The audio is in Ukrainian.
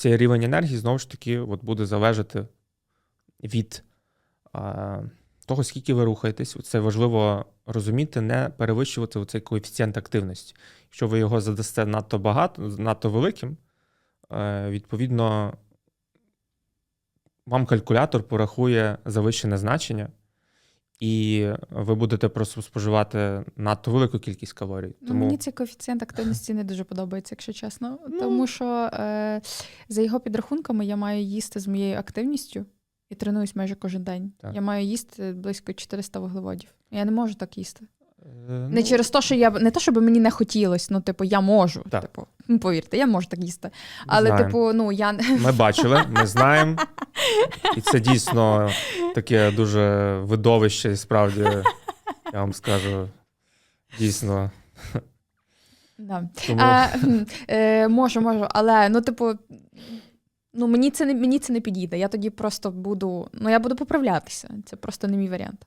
цей рівень енергії знову ж таки от буде залежати від а, того, скільки ви рухаєтесь. Це важливо розуміти, не перевищувати цей коефіцієнт активності. Якщо ви його задасте надто багато, надто великим, е, відповідно, вам калькулятор порахує завищене значення, і ви будете просто споживати надто велику кількість калорій. Ну, Тому Мені цей коефіцієнт активності не дуже подобається, якщо чесно. Ну. Тому що е, за його підрахунками я маю їсти з моєю активністю і тренуюсь майже кожен день. Так. Я маю їсти близько 400 вуглеводів. Я не можу так їсти. Е, Не ну, через те, що я не те, щоб мені не хотілося, ну, типу, я можу. Так. Типу, ну, повірте, я можу так їсти. Але, знаємо. типу, ну я Ми бачили, ми знаємо. І це дійсно таке дуже видовище, і справді, я вам скажу, дійсно. да. Тому А, е, можу, можу, але ну, типу, ну мені це не мені це не підійде. Я тоді просто буду. Ну я буду поправлятися. Це просто не мій варіант.